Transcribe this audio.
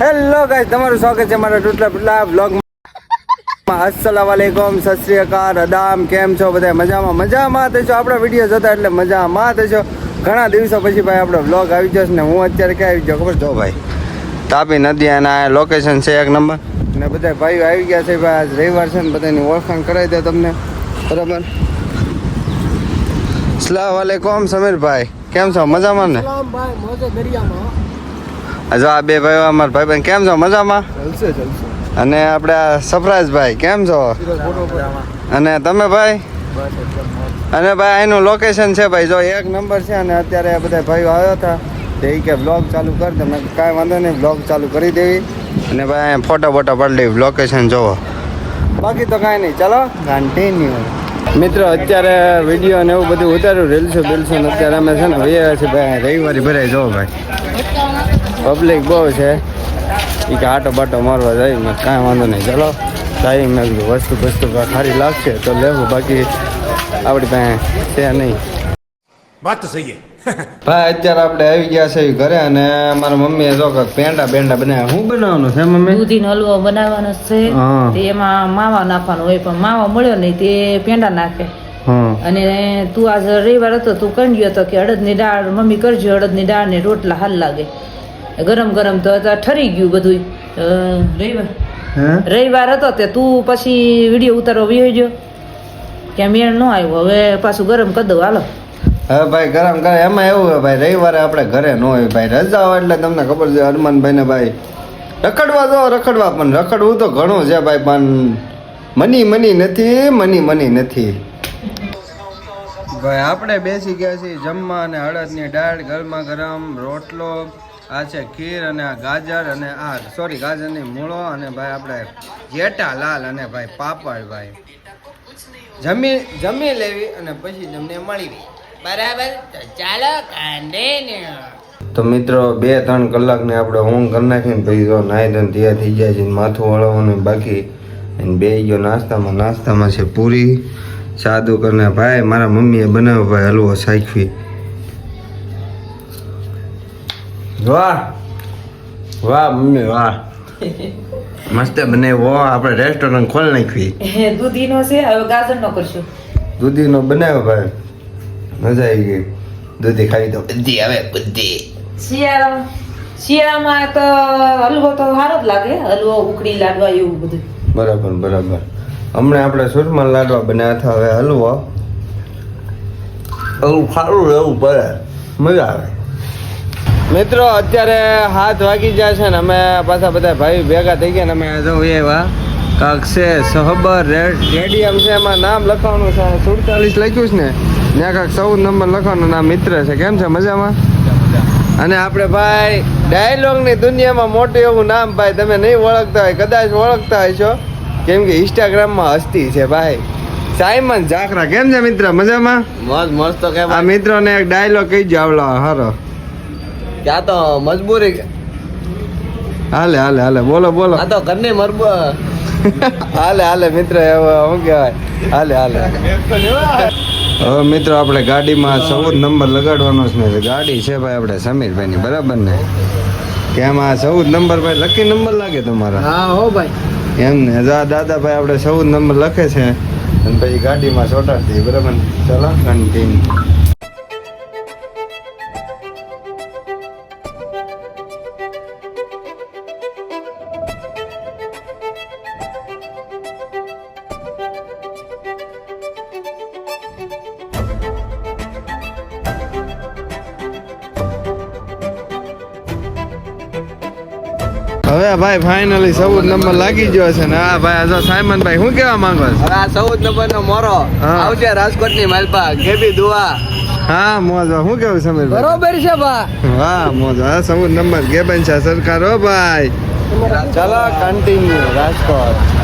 Hello guys તમારું સ્વાગત છે મારા ટૂટલા પુટલા બ્લોગમાં અસલામ વાલેકુમ સત શ્રી અદામ, કેમ છો બધા મજામાં મજામાં થશો આપણા વીડિયો જોતા એટલે મજામાં થશો ઘણા દિવસો પછી ભાઈ આપણો બ્લોગ આવી જશે ને હું અત્યારે ક્યાં આવી ગયો ખબર? જો ભાઈ, તાપી નદી અને આ લોકેશન છે એક નંબર. ને બધા ભાઈઓ આવી ગયા છે ભાઈ, આજ રવિવાર છે ને બધાની ઓળખાણ કરાવી દે તમને. બરાબર? સલામ વાલેકુમ સમીરભાઈ, કેમ છો? મજામાં ને? જો આ બે ભાઈઓ અમારા ભાઈ બહેન કેમ છો? મજામાં? અને આપણે આ સફરાજભાઈ કેમ છો? અને તમે ભાઈ? અને ભાઈ અહીંનું લોકેશન છે ભાઈ જો એક નંબર છે અને અત્યારે બધા ભાઈઓ આવ્યા હતા તે કે બ્લોગ ચાલુ કરી દે. મેં કાંઈ વાંધો નહીં બ્લોગ ચાલુ કરી દેવી. અને ભાઈ અહીંયા ફોટા ફોટા પાડી લોકેશન જોવો. બાકી તો કાંઈ નહીં ચાલો. કન્ટિન્યુ મિત્રો અત્યારે વીડિયો ને એવું બધું ઉતાર્યું રીલ્સો બિલ્સો અત્યારે અમે છે ને વૈયા છે ભાઈ રવિવારે ભરાય જોવો ભાઈ. પબ્લિક બહુ છે. એ કે આટો બાટો મારવા જાય મેં કાંઈ વાંધો નહીં. ચલો સારી મેં કીધું વસ્તુ વસ્તુ સારી લાગશે તો લેવું. બાકી આપણી પાસે છે નહીં. વાત સહી ભાઈ અત્યારે આપણે આવી ગયા છે ઘરે અને મારા મમ્મીએ જો કે પેંડા બેંડા બનાવ્યા. હું બનાવવાનું છે મમ્મી? દૂધીનો હલવો બનાવવાનો છે. તે એમાં માવા નાખવાનો હોય પણ માવા મળ્યો નહીં તે પેંડા નાખે. અને તું આજ રવિવાર હતો તું કહી ગયો હતો કે અડદની દાળ મમ્મી કરજો અડદની દાળ ને રોટલા હાલ લાગે. ગરમ ગરમ તો અત્યારે ઠરી ગયું બધું રવિવાર. રવિવાર હતો તે તું પછી વીડિયો ઉતારવા વયો ગયો? કે મેળ ન આવ્યો. હવે પાછું ગરમ કરી દઉં. હાલો. હવે ભાઈ ગરમ કરે. એમાં એવું હોય ભાઈ રવિવારે આપણે ઘરે ન હોય ભાઈ. રજા હોય એટલે તમને ખબર છે હનુમાનભાઈને ભાઈ. રખડવા જો રખડવા. પણ રખડવું તો ઘણું છે ભાઈ પણ મની મની નથી મની મની નથી. ભાઈ આપણે બેસી ગયા છીએ જમવા અને હળદની દાળ ગરમા ગરમ રોટલો. આ છે ખીર અને આ ગાજર અને આ સોરી ગાજરની મૂળો અને ભાઈ આપણે જેટા લાલ અને ભાઈ પાપડ ભાઈ. જમી જમી લેવી અને પછી તમને મળી બરાબર ચાલો તો મિત્રો બે ત્રણ કલાકને આપણે ઊંઘ કરી નાખીને પછી જો નાહી ધન તૈયાર થઈ જાય છે માથું વળવાનું બાકી. અને બે ગયો નાસ્તામાં નાસ્તામાં છે પૂરી. સાદું કરીને ભાઈ મારા મમ્મીએ બનાવ્યો ભાઈ હલવો સાખવી વાહ. વાહ મમ્મી વાહ. મસ્ત બનાવ્યો આપણે રેસ્ટોરન્ટ ખોલ નાખવી. દૂધીનો છે હવે ગાજરનો કરશું. દૂધીનો બનાવ્યો ભાઈ. મજા આવી ગઈ. દૂધી ખાઈ તો બધી આવે બધી. શિયાળા શિયાળામાં તો હલવો તો સારો જ લાગે હલવો ઉકડી લાડવા એવું બધું. બરાબર બરાબર. હમણાં આપણે સુરમાં લાડવા બનાવ્યા હતા હવે હલવો. એવું સારું રહેવું પડે. મજા આવે. મિત્રો અત્યારે હાથ વાગી જાય છે ને અમે પાછા બધા ભાઈ ભેગા થઈ ગયા ને અમે જોઈએ એવા કાંક છે સહબર રેડિયમ છે એમાં નામ લખવાનું છે સુડતાલીસ લખ્યું છે ને. ત્યાં કાંક ચૌદ નંબર લખવાનું નામ મિત્ર છે. કેમ છે? મજામાં? અને આપણે ભાઈ ડાયલોગની દુનિયામાં મોટું એવું નામ ભાઈ તમે નહીં ઓળખતા હોય કદાચ ઓળખતા હશો. કેમ કે ઇન્સ્ટાગ્રામમાં હસ્તી છે ભાઈ. સાયમન ઝાખરા કેમ છે મિત્ર? મજામાં? મોજ મસ્ત કે આ મિત્રોને એક ડાયલોગ કહી જાવ આવલો હારો. ક્યાં તો મજબૂરી હાલે હાલે હાલે બોલો બોલો. આ તો ઘરની મરબ હાલે હાલે મિત્ર શું કહેવાય? હાલે હાલે. હવે મિત્રો આપણે ગાડીમાં ચૌદ નંબર લગાડવાનો છે ને ગાડી છે ભાઈ આપણે સમીરભાઈની બરાબર ને? કેમ આ ચૌદ નંબર ભાઈ લકી નંબર લાગે તમારા? હા હો ભાઈ. એમ ને જા દાદાભાઈ આપણે ચૌદ નંબર લખે છે. અને પછી ગાડીમાં ચોટાડી બરાબર ચલો ચાલો કન્ટિન્યુ હવે ભાઈ ફાઇનલી ચૌદ નંબર લાગી ગયો છે ને હા ભાઈ આ જો સાયમન ભાઈ શું કેવા માંગો છો? હવે આ ચૌદ નંબર નો મોરો. આવશે રાજકોટની માલપા કેબી દુઆ. હા મોજ. શું કેવું સમીર બરોબર છે બા. વાહ મોજ. હા ચૌદ નંબર ગેબન છે સરકાર હો ભાઈ. ચાલો કન્ટિન્યુ રાજકોટ.